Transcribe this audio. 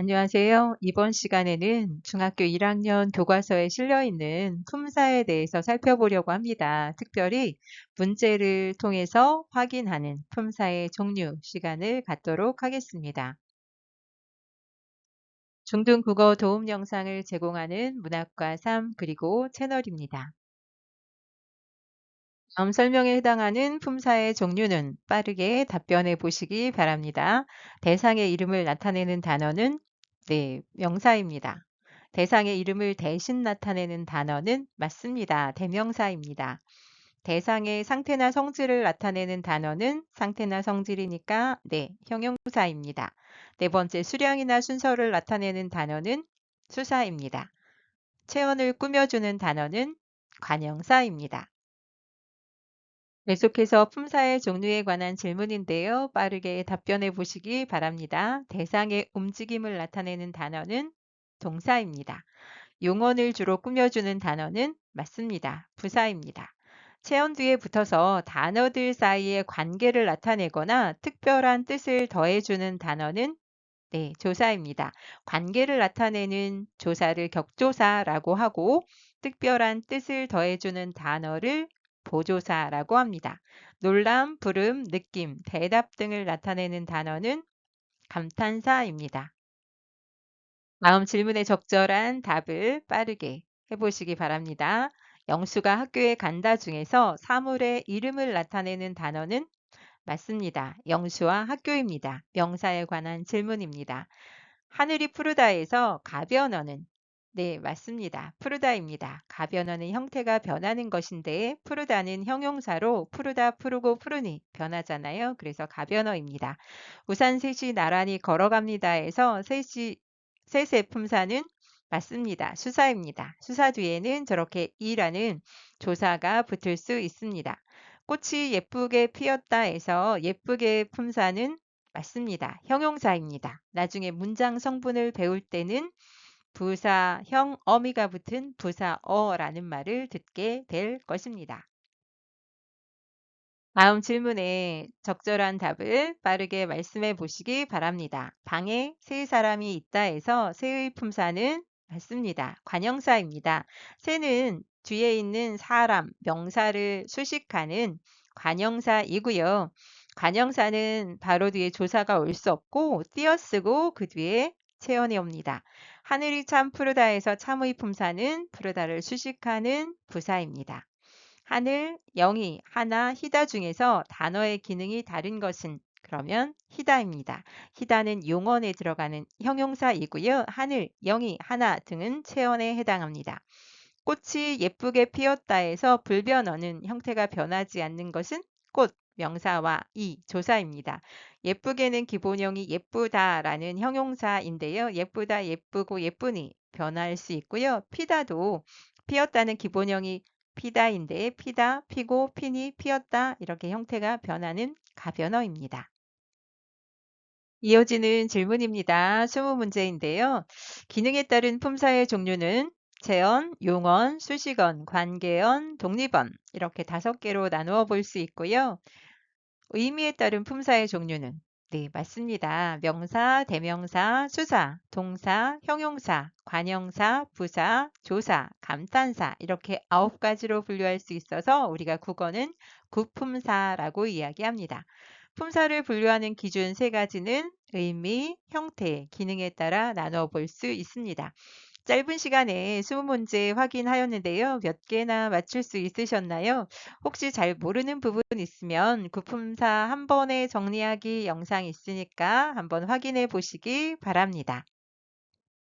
안녕하세요. 이번 시간에는 중학교 1학년 교과서에 실려 있는 품사에 대해서 살펴보려고 합니다. 특별히 문제를 통해서 확인하는 품사의 종류 시간을 갖도록 하겠습니다. 중등 국어 도움 영상을 제공하는 문학과 3 그리고 채널입니다. 다음 설명에 해당하는 품사의 종류는 빠르게 답변해 보시기 바랍니다. 대상의 이름을 나타내는 단어는 네, 명사입니다. 대상의 이름을 대신 나타내는 단어는 맞습니다. 대명사입니다. 대상의 상태나 성질을 나타내는 단어는 상태나 성질이니까 네, 형용사입니다. 네 번째, 수량이나 순서를 나타내는 단어는 수사입니다. 체언을 꾸며주는 단어는 관형사입니다. 계속해서 품사의 종류에 관한 질문인데요. 빠르게 답변해 보시기 바랍니다. 대상의 움직임을 나타내는 단어는 동사입니다. 용언을 주로 꾸며주는 단어는 맞습니다. 부사입니다. 체언 뒤에 붙어서 단어들 사이의 관계를 나타내거나 특별한 뜻을 더해주는 단어는 네, 조사입니다. 관계를 나타내는 조사를 격조사라고 하고 특별한 뜻을 더해주는 단어를 보조사라고 합니다. 놀람, 부름, 느낌, 대답 등을 나타내는 단어는 감탄사입니다. 다음 질문에 적절한 답을 빠르게 해보시기 바랍니다. 영수가 학교에 간다 중에서 사물의 이름을 나타내는 단어는 맞습니다. 영수와 학교입니다. 명사에 관한 질문입니다. 하늘이 푸르다에서 가변어는 네, 맞습니다. 푸르다입니다. 가변어는 형태가 변하는 것인데 푸르다는 형용사로 푸르다, 푸르고, 푸르니 변하잖아요. 그래서 가변어입니다. 우산 셋이 나란히 걸어갑니다에서 셋이 셋의 품사는 맞습니다. 수사입니다. 수사 뒤에는 저렇게 이라는 조사가 붙을 수 있습니다. 꽃이 예쁘게 피었다 해서 예쁘게 품사는 맞습니다. 형용사입니다. 나중에 문장 성분을 배울 때는 부사형 어미가 붙은 부사어라는 말을 듣게 될 것입니다. 다음 질문에 적절한 답을 빠르게 말씀해 보시기 바랍니다. 방에 세 사람이 있다 해서 새의 품사는 맞습니다. 관형사입니다. 새는 뒤에 있는 사람, 명사를 수식하는 관형사이고요. 관형사는 바로 뒤에 조사가 올 수 없고 띄어쓰고 그 뒤에 체언이 옵니다. 하늘이 참 푸르다에서 참의 품사는 푸르다를 수식하는 부사입니다. 하늘, 영희, 하나, 희다 중에서 단어의 기능이 다른 것은 그러면 희다입니다. 희다는 용언에 들어가는 형용사이고요. 하늘, 영희, 하나 등은 체언에 해당합니다. 꽃이 예쁘게 피었다에서 불변어는 형태가 변하지 않는 것은 꽃, 명사와 이 조사입니다. 예쁘게는 기본형이 예쁘다라는 형용사인데요. 예쁘다, 예쁘고, 예쁘니 변할 수 있고요. 피다도 피었다는 기본형이 피다인데 피다, 피고, 피니, 피었다 이렇게 형태가 변하는 가변어입니다. 이어지는 질문입니다. 20문제인데요. 기능에 따른 품사의 종류는 재언, 용언, 수식언, 관계언, 독립언 이렇게 다섯 개로 나누어 볼 수 있고요. 의미에 따른 품사의 종류는 네, 맞습니다. 명사, 대명사, 수사, 동사, 형용사, 관형사, 부사, 조사, 감탄사 이렇게 아홉 가지로 분류할 수 있어서 우리가 국어는 구품사라고 이야기합니다. 품사를 분류하는 기준 세 가지는 의미, 형태, 기능에 따라 나눠 볼 수 있습니다. 짧은 시간에 20문제 확인하였는데요. 몇 개나 맞출 수 있으셨나요? 혹시 잘 모르는 부분 있으면 구품사 한 번에 정리하기 영상 있으니까 한번 확인해 보시기 바랍니다.